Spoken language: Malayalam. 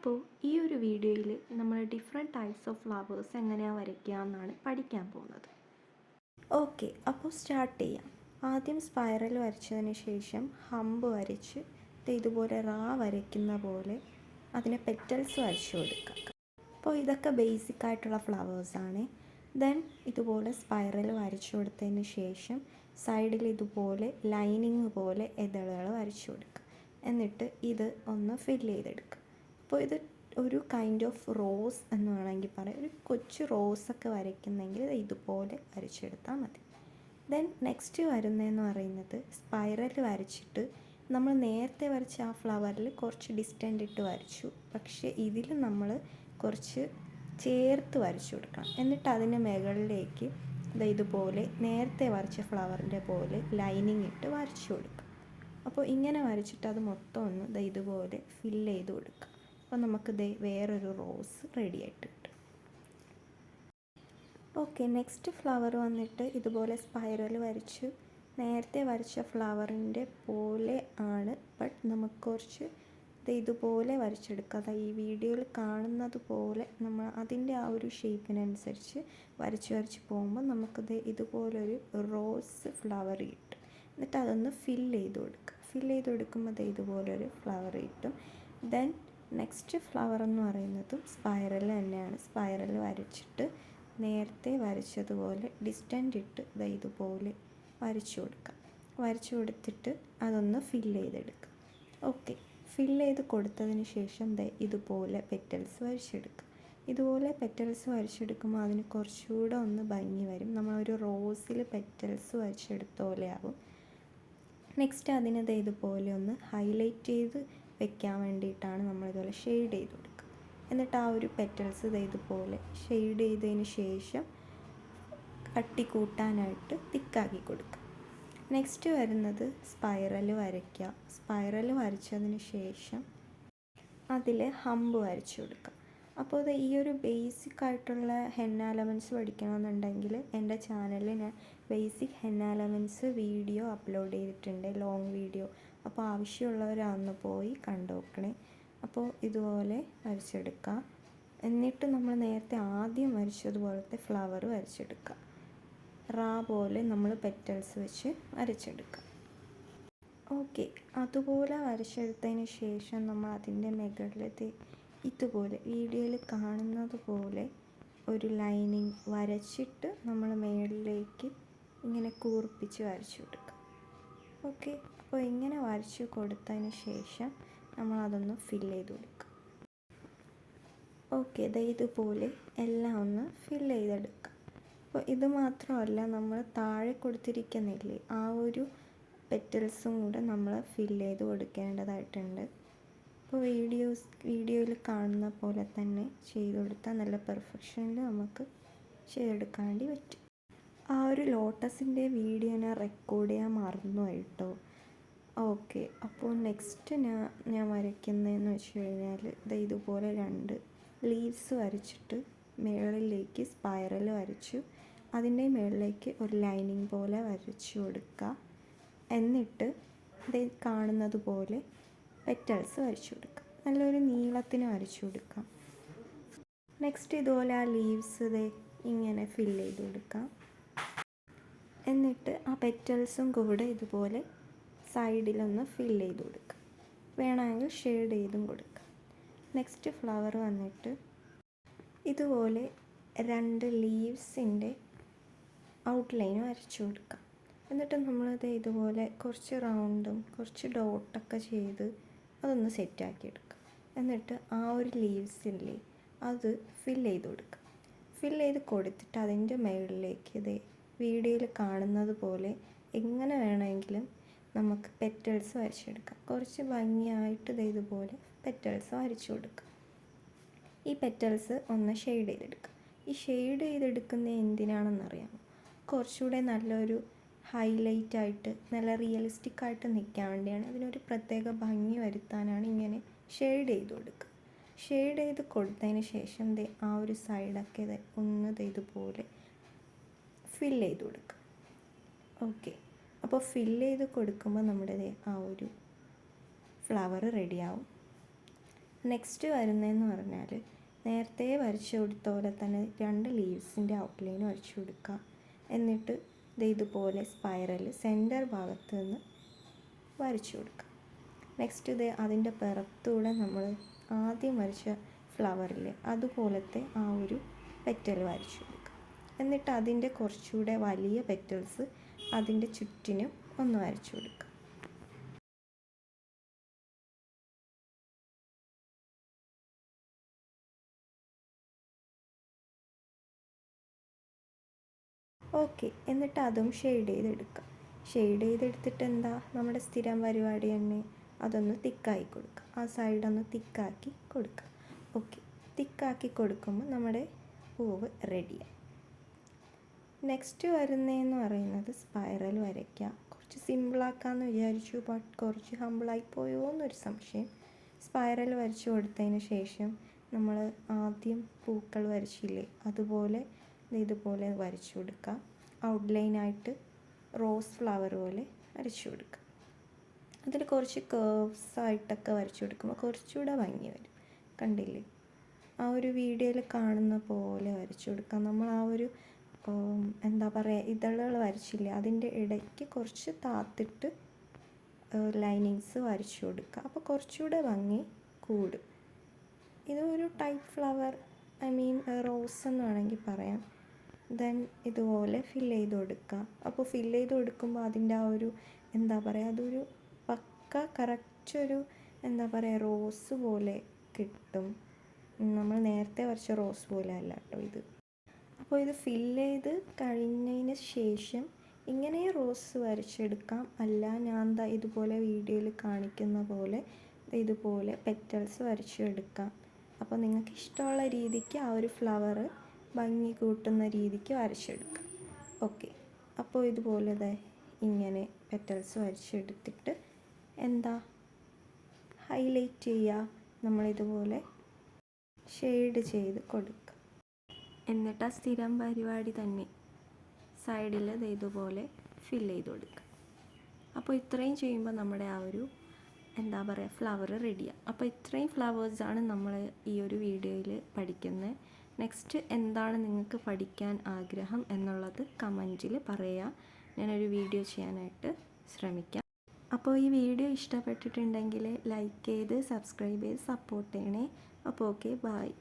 അപ്പോൾ ഈ ഒരു വീഡിയോയിൽ നമ്മൾ ഡിഫറെന്റ് ടൈപ്സ് ഓഫ് ഫ്ലവേഴ്സ് എങ്ങനെയാണ് വരയ്ക്കുക എന്നാണ് പഠിക്കാൻ പോകുന്നത്. ഓക്കെ അപ്പോൾ സ്റ്റാർട്ട് ചെയ്യാം. ആദ്യം സ്പൈറൽ വരച്ചതിന് ശേഷം ഹമ്പ് വരച്ച് ഇതുപോലെ റാ വരയ്ക്കുന്ന പോലെ അതിനെ പെറ്റൽസ് വരച്ചു കൊടുക്കുക. അപ്പോൾ ഇതൊക്കെ ബേസിക് ആയിട്ടുള്ള ഫ്ലവേഴ്സാണ് ദെൻ ഇതുപോലെ സ്പൈറൽ വരച്ചു കൊടുത്തതിന് ശേഷം സൈഡിൽ ഇതുപോലെ ലൈനിങ് പോലെ ഇതളുകൾ വരച്ചു കൊടുക്കുക. എന്നിട്ട് ഇത് ഒന്ന് ഫില്ല് ചെയ്തെടുക്കുക. അപ്പോൾ ഇത് ഒരു കൈൻഡ് ഓഫ് റോസ് എന്ന് വേണമെങ്കിൽ പറയാം. ഒരു കൊച്ചു റോസൊക്കെ വരയ്ക്കുന്നെങ്കിൽ ഇതുപോലെ വരച്ചെടുത്താൽ മതി. ദെൻ നെക്സ്റ്റ് വരുന്നതെന്ന് പറയുന്നത് സ്പൈറൽ വരച്ചിട്ട് നമ്മൾ നേരത്തെ വരച്ച ആ ഫ്ലവറിൽ കുറച്ച് ഡിസ്റ്റന്റ് ഇട്ട് വരച്ചു. പക്ഷേ ഇതിൽ നമ്മൾ കുറച്ച് ചേർത്ത് വരച്ചു കൊടുക്കണം. എന്നിട്ട് അതിന് മുകളിലേക്ക് ഇതുപോലെ നേരത്തെ വരച്ച ഫ്ലവറിന്റെ പോലെ ലൈനിങ് ഇട്ട് വരച്ചു കൊടുക്കുക അപ്പോൾ ഇങ്ങനെ വരച്ചിട്ട് അത് മൊത്തം ഒന്ന് ഇതുപോലെ ഫില്ല് ചെയ്ത് കൊടുക്കുക അപ്പോൾ നമുക്ക് ദേ വേറൊരു റോസ് റെഡി ആയിട്ട് കിട്ടും. ഓക്കെ നെക്സ്റ്റ് ഫ്ലവർ വന്നിട്ട് ഇതുപോലെ സ്പൈറൽ വരച്ചു. നേരത്തെ വരച്ച ഫ്ലവറിന്റെ പോലെ ആണ് ബട്ട് നമുക്ക് കുറച്ച് ഇത് ഇതുപോലെ വരച്ചെടുക്കുക അതായത് ഈ വീഡിയോയിൽ കാണുന്നത് പോലെ നമ്മൾ അതിന്റെ ആ ഒരു ഷേപ്പിനനുസരിച്ച് വരച്ച് വരച്ച് പോകുമ്പോൾ നമുക്ക് ദേ ഇതുപോലൊരു റോസ് ഫ്ലവർ കിട്ടും. എന്നിട്ട് അതൊന്ന് ഫില്ല് ചെയ്ത് കൊടുക്കുക. ഫില്ല് ചെയ്ത് കൊടുക്കുമ്പോൾ ദേ ഇതുപോലൊരു ഫ്ലവർ കിട്ടും. ദെൻ നെക്സ്റ്റ് ഫ്ലവർ എന്ന് പറയുന്നതും സ്പൈറൽ തന്നെയാണ്. സ്പൈറൽ വരച്ചിട്ട് നേരത്തെ വരച്ചതുപോലെ ഡിസ്റ്റന്റ് ഇട്ട് ദാ ഇതുപോലെ വരച്ചു കൊടുക്കുക വരച്ചു കൊടുത്തിട്ട് അതൊന്ന് ഫില്ല് ചെയ്തെടുക്കുക ഓക്കെ ഫില്ല് ചെയ്ത് കൊടുത്തതിന് ശേഷം ദേ ഇതുപോലെ പെറ്റൽസ് വരച്ചെടുക്കുക ഇതുപോലെ പെറ്റൽസ് വരച്ചെടുക്കുമ്പോൾ അതിന് കുറച്ചുകൂടെ ഒന്ന് ഭംഗി വരും. നമ്മളൊരു റോസിൽ പെറ്റൽസ് വരച്ചെടുത്ത പോലെ ആവും. നെക്സ്റ്റ് അതിനത് ഇതുപോലെ ഒന്ന് ഹൈലൈറ്റ് ചെയ്ത് വെക്കാൻ വേണ്ടിയിട്ടാണ് നമ്മളിതുപോലെ ഷെയ്ഡ് ചെയ്ത് കൊടുക്കുക. എന്നിട്ട് ആ ഒരു പെറ്റൽസ് ഇതേതുപോലെ ഷെയ്ഡ് ചെയ്തതിന് ശേഷം കട്ടി കൂട്ടാനായിട്ട് തിക്കാക്കി കൊടുക്കുക. നെക്സ്റ്റ് വരുന്നത് സ്പൈറൽ വരയ്ക്കുക. സ്പൈറൽ വരച്ചതിന് ശേഷം അതിൽ ഹമ്പ് വരച്ചു കൊടുക്കുക. അപ്പോൾ ഇത് ഈ ഒരു ബേസിക് ആയിട്ടുള്ള ഹെന്ന എലമെന്റ്സ് പഠിക്കണമെന്നുണ്ടെങ്കിൽ എന്റെ ചാനലിൽ ഞാൻ basic henna elements video upload ചെയ്തിട്ടുണ്ട് ലോങ് വീഡിയോ അപ്പോൾ ആവശ്യമുള്ളവരാന്ന് പോയി കണ്ടു നോക്കണേ. അപ്പോൾ ഇതുപോലെ വരച്ചെടുക്കാം. എന്നിട്ട് നമ്മൾ നേരത്തെ ആദ്യം വരച്ചതുപോലത്തെ ഫ്ലവർ വരച്ചെടുക്കുക റാ പോലെ നമ്മൾ പെറ്റൽസ് വെച്ച് വരച്ചെടുക്കുക ഓക്കെ. അതുപോലെ വരച്ചെടുത്തതിന് ശേഷം നമ്മൾ അതിന്റെ മുകളിലത്തെ ഇതുപോലെ വീഡിയോയിൽ കാണുന്നത് പോലെ ഒരു ലൈനിങ് വരച്ചിട്ട് നമ്മൾ മുകളിലേക്ക് ഇങ്ങനെ കൂർപ്പിച്ച് വരച്ചു കൊടുക്കുക ഓക്കെ. അപ്പോൾ ഇങ്ങനെ വരച്ച് കൊടുത്തതിന് ശേഷം നമ്മൾ അതൊന്ന് ഫില്ല് ചെയ്ത് കൊടുക്കുക ഓക്കെ ഇതാ ഇതുപോലെ എല്ലാം ഒന്ന് ഫില്ല് ചെയ്തെടുക്കുക അപ്പോൾ ഇത് മാത്രമല്ല നമ്മൾ താഴെ കൊടുത്തിരിക്കുന്നില്ലേ ആ ഒരു പെറ്റൽസും കൂടെ നമ്മൾ ഫില്ല് ചെയ്ത് കൊടുക്കേണ്ടതായിട്ടുണ്ട്. അപ്പോൾ വീഡിയോസ് വീഡിയോയിൽ കാണുന്ന പോലെ തന്നെ ചെയ്ത് കൊടുത്താൽ നല്ല പെർഫെക്ഷനിൽ നമുക്ക് ചെയ്തെടുക്കാൻ വേണ്ടി പറ്റും. ആ ഒരു ലോട്ടസിന്റെ വീഡിയോ ഞാൻ റെക്കോർഡ് ചെയ്യാൻ മറന്നു കേട്ടോ. ഓക്കെ അപ്പോൾ നെക്സ്റ്റ് ഞാൻ ഞാൻ വരയ്ക്കുന്നതെന്ന് വെച്ച് കഴിഞ്ഞാൽ ഇത് ഇതുപോലെ രണ്ട് ലീവ്സ് വരച്ചിട്ട് മുകളിലേക്ക് സ്പൈറൽ വരച്ചു. അതിന്റെ മുകളിലേക്ക് ഒരു ലൈനിങ് പോലെ വരച്ചു കൊടുക്കുക. എന്നിട്ട് ഇത് കാണുന്നത് പോലെ പെറ്റൽസ് വരച്ചു കൊടുക്കുക. നല്ലൊരു നീളത്തിന് വരച്ചു കൊടുക്കാം നെക്സ്റ്റ് ഇതുപോലെ ആ ലീവ്സ് ഇത് ഇങ്ങനെ ഫില്ല് ചെയ്ത് കൊടുക്കാം എന്നിട്ട് ആ പെറ്റൽസും കൂടെ ഇതുപോലെ സൈഡിലൊന്ന് ഫിൽ ചെയ്ത് കൊടുക്കുക വേണമെങ്കിൽ ഷെയ്ഡ് ചെയ്തും കൊടുക്കുക നെക്സ്റ്റ് ഫ്ലവർ വന്നിട്ട് ഇതുപോലെ രണ്ട് ലീവ്സിന്റെ ഔട്ട്ലൈൻ വരച്ചു കൊടുക്കാം. എന്നിട്ട് നമ്മളത് ഇതുപോലെ കുറച്ച് റൗണ്ടും കുറച്ച് ഡോട്ടൊക്കെ ചെയ്ത് അതൊന്ന് സെറ്റാക്കി എടുക്കുക എന്നിട്ട് ആ ഒരു ലീവ്സില്ലേ അത് ഫില്ല് ചെയ്ത് കൊടുക്കുക ഫില്ല് ചെയ്ത് കൊടുത്തിട്ട് അതിന്റെ മുകളിലേക്ക് ഇത് വീഡിയോയിൽ കാണുന്നത് പോലെ എങ്ങനെ വേണമെങ്കിലും നമുക്ക് പെറ്റൽസ് വരച്ചെടുക്കാം. കുറച്ച് ഭംഗിയായിട്ട് ഇതേതുപോലെ പെറ്റൽസ് വരച്ചു കൊടുക്കുക ഈ പെറ്റൽസ് ഒന്ന് ഷെയ്ഡ് ചെയ്തെടുക്കുക ഈ ഷെയ്ഡ് ചെയ്തെടുക്കുന്ന എന്തിനാണെന്നറിയാമോ? കുറച്ചുകൂടെ നല്ലൊരു ഹൈലൈറ്റ് ആയിട്ട് നല്ല റിയലിസ്റ്റിക് ആയിട്ട് നിൽക്കാൻ വേണ്ടിയാണ്. അതിനൊരു പ്രത്യേക ഭംഗി വരുത്താനാണ് ഇങ്ങനെ ഷെയ്ഡ് ചെയ്ത് കൊടുക്കുക. ഷെയ്ഡ് ചെയ്ത് കൊടുത്തതിന് ശേഷം ദേ ആ ഒരു സൈഡൊക്കെ ഒന്ന് ഇതുപോലെ ഫില്ല് ചെയ്ത് കൊടുക്കുക ഓക്കെ അപ്പോൾ ഫില്ല് ചെയ്ത് കൊടുക്കുമ്പോൾ നമ്മുടെ ആ ഒരു ഫ്ലവർ റെഡിയാവും നെക്സ്റ്റ് വരുന്നതെന്ന് പറഞ്ഞാൽ നേരത്തെ വരച്ചു കൊടുത്ത പോലെ തന്നെ രണ്ട് ലീവ്സിന്റെ ഔട്ട്ലൈൻ വരച്ചു കൊടുക്കുക എന്നിട്ട് ദേ ഇതുപോലെ സ്പൈറൽ സെന്റർ ഭാഗത്ത് നിന്ന് വരച്ചു കൊടുക്കുക നെക്സ്റ്റ് ഇത് അതിന്റെ പിറത്തൂടെ നമ്മൾ ആദ്യം വരച്ച ഫ്ലവറിൽ അതുപോലത്തെ ആ ഒരു പെറ്റൽ വരച്ചു എന്നിട്ട് അതിന്റെ കുറച്ചുകൂടെ വലിയ പെറ്റൽസ് അതിന്റെ ചുറ്റിനും ഒന്ന് വരച്ചു കൊടുക്കുക. ഓക്കെ എന്നിട്ട് അതും ഷെയ്ഡ് ചെയ്തെടുക്കുക. ഷെയ്ഡ് ചെയ്തെടുത്തിട്ട് എന്താ? നമ്മുടെ സ്ഥിരം പരിപാടി തന്നെ അതൊന്ന് തിക്കായി കൊടുക്കുക. ആ സൈഡ് ഒന്ന് തിക്കാക്കി കൊടുക്കുക. ഓക്കെ തിക്കാക്കി കൊടുക്കുമ്പോൾ നമ്മുടെ പൂവ് റെഡിയായി നെക്സ്റ്റ് വരുന്നതെന്ന് പറയുന്നത് സ്പൈറൽ വരയ്ക്കുക കുറച്ച് സിമ്പിളാക്കാമെന്ന് വിചാരിച്ചു ബട്ട് കുറച്ച് ഹമ്പിളായി പോയോ എന്നൊരു സംശയം. സ്പൈറൽ വരച്ചു കൊടുത്തതിന് ശേഷം നമ്മൾ ആദ്യം പൂക്കൾ വരച്ചില്ലേ അതുപോലെ ഇതുപോലെ വരച്ചു കൊടുക്കുക ഔട്ട്ലൈനായിട്ട് റോസ് ഫ്ലവർ പോലെ വരച്ചു കൊടുക്കുക അതിൽ കുറച്ച് കേർവ്സ് ആയിട്ടൊക്കെ വരച്ചു കൊടുക്കുമ്പോൾ കുറച്ചുകൂടെ ഭംഗി വരും. കണ്ടില്ലേ? ആ ഒരു വീഡിയോയിൽ കാണുന്ന പോലെ വരച്ചു കൊടുക്കാം. നമ്മൾ ആ ഒരു എന്താ പറയുക ഇതളുകൾ വരച്ചില്ലേ അതിന്റെ ഇടയ്ക്ക് കുറച്ച് താത്തിട്ട് ലൈനിങ്സ് വരച്ചു കൊടുക്കുക അപ്പോൾ കുറച്ചുകൂടെ ഭംഗി കൂടും. ഇത് ഒരു type flower I mean rose എന്ന് വേണമെങ്കിൽ പറയാം. ദെൻ ഇതുപോലെ ഫില്ല് ചെയ്ത് കൊടുക്കുക അപ്പോൾ ഫില്ല് ചെയ്ത് കൊടുക്കുമ്പോൾ അതിന്റെ ആ ഒരു എന്താ പറയുക അതൊരു പക്ക കറക്റ്റ് ഒരു എന്താ പറയുക റോസ് പോലെ കിട്ടും. നമ്മൾ നേരത്തെ വരച്ച റോസ് പോലെ അല്ല കേട്ടോ ഇത്. അപ്പോൾ ഇത് ഫില്ല് ചെയ്ത് കഴിഞ്ഞതിന് ശേഷം ഇങ്ങനെ റോസ് വരച്ചെടുക്കാം. അല്ല ഞാൻ ദാ ഇതുപോലെ വീഡിയോയിൽ കാണിക്കുന്ന പോലെ ഇതുപോലെ പെറ്റൽസ് വരച്ചെടുക്കാം. അപ്പോൾ നിങ്ങൾക്ക് ഇഷ്ടമുള്ള രീതിക്ക് ആ ഒരു ഫ്ലവർ ഭംഗി കൂട്ടുന്ന രീതിക്ക് വരച്ചെടുക്കാം. ഓക്കെ അപ്പോൾ ഇതുപോലെ ദേ ഇങ്ങനെ പെറ്റൽസ് വരച്ചെടുത്തിട്ട് എന്താ? ഹൈലൈറ്റ് ചെയ്യുക. നമ്മളിതുപോലെ ഷെയ്ഡ് ചെയ്ത് കൊടുക്കുക എന്നിട്ട് ആ സ്ഥിരം പരിപാടി തന്നെ സൈഡിൽ ഇതുപോലെ ഫിൽ ചെയ്ത് കൊടുക്കുക. അപ്പോൾ ഇത്രയും ചെയ്യുമ്പോൾ നമ്മുടെ ആ ഒരു എന്താ പറയുക ഫ്ലവർ റെഡിയാണ് അപ്പോൾ ഇത്രയും ഫ്ലവേഴ്സാണ് നമ്മൾ ഈ ഒരു വീഡിയോയിൽ പഠിക്കുന്നത് നെക്സ്റ്റ് എന്താണ് നിങ്ങൾക്ക് പഠിക്കാൻ ആഗ്രഹം എന്നുള്ളത് കമന്റിൽ പറയുക ഞാനൊരു വീഡിയോ ചെയ്യാനായിട്ട് ശ്രമിക്കാം. അപ്പോൾ ഈ വീഡിയോ ഇഷ്ടപ്പെട്ടിട്ടുണ്ടെങ്കിൽ ലൈക്ക് ചെയ്ത് സബ്സ്ക്രൈബ് ചെയ്ത് സപ്പോർട്ട് ചെയ്യണേ. അപ്പോൾ ഓക്കെ ബായ്